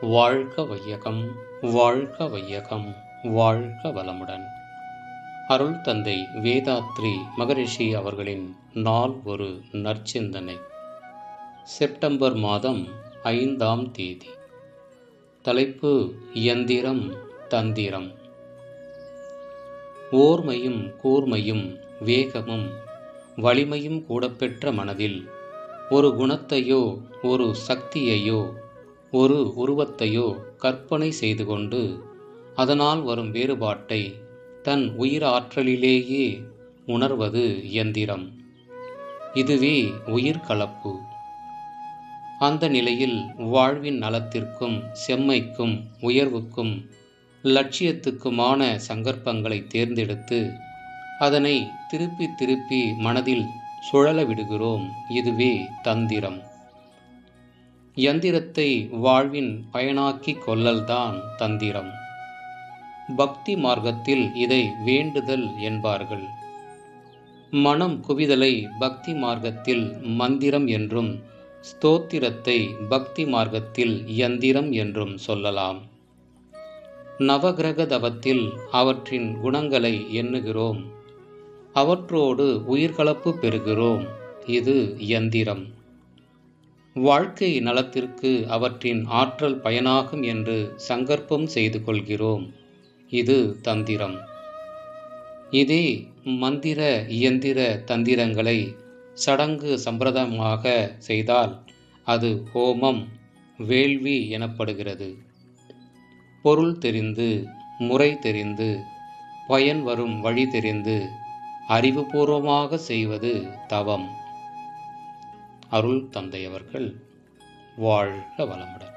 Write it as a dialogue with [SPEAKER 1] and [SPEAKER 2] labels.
[SPEAKER 1] வாழ்க வையகம் வாழ்க வையகம் வாழ்க வளமுடன். அருள் தந்தை வேதாத்ரி மகரிஷி அவர்களின் நாள் ஒரு நற்சிந்தனை. செப்டம்பர் மாதம் ஐந்தாம் தேதி. தலைப்பு இயந்திரம் தந்திரம். ஓர்மையும் கூர்மையும் வேகமும் வலிமையும் கூடப்பெற்ற மனதில் ஒரு குணத்தையோ ஒரு சக்தியையோ ஒரு உருவத்தையோ கற்பனை செய்து கொண்டு அதனால் வரும் வேறுபாட்டை தன் உயிர் ஆற்றலிலேயே உணர்வது இயந்திரம். இதுவே உயிர் கலப்பு. அந்த நிலையில் வாழ்வின் நலத்திற்கும் செம்மைக்கும் உயர்வுக்கும் லட்சியத்துக்குமான சங்கற்பங்களை தேர்ந்தெடுத்து அதனை திருப்பி திருப்பி மனதில் சுழல விடுகிறோம். இதுவே தந்திரம். யந்திரத்தை வாழ்வின் பயனாக்கி கொள்ளல்தான் தந்திரம். பக்தி மார்க்கத்தில் இதை வேண்டுதல் என்பார்கள். மனம் குவிதலை பக்தி மார்க்கத்தில் மந்திரம் என்றும் ஸ்தோத்திரத்தை பக்தி மார்க்கத்தில் யந்திரம் என்றும் சொல்லலாம். நவகிரக தவத்தில் அவற்றின் குணங்களை எண்ணுகிறோம். அவற்றோடு உயிர்கலப்பு பெறுகிறோம். இது யந்திரம். வாழ்க்கை நலத்திற்கு அவற்றின் ஆற்றல் பயனாகும் என்று சங்கற்பம் செய்து கொள்கிறோம். இது தந்திரம். இதே மந்திர இயந்திர தந்திரங்களை சடங்கு சம்பிரதாயமாக செய்தால் அது ஹோமம் வேள்வி எனப்படுகிறது. பொருள் தெரிந்து முறை தெரிந்து பயன் வரும் வழி தெரிந்து அறிவுபூர்வமாக செய்வது தவம். அருள் தந்தையவர்கள் வாழ்க வளமுடன்.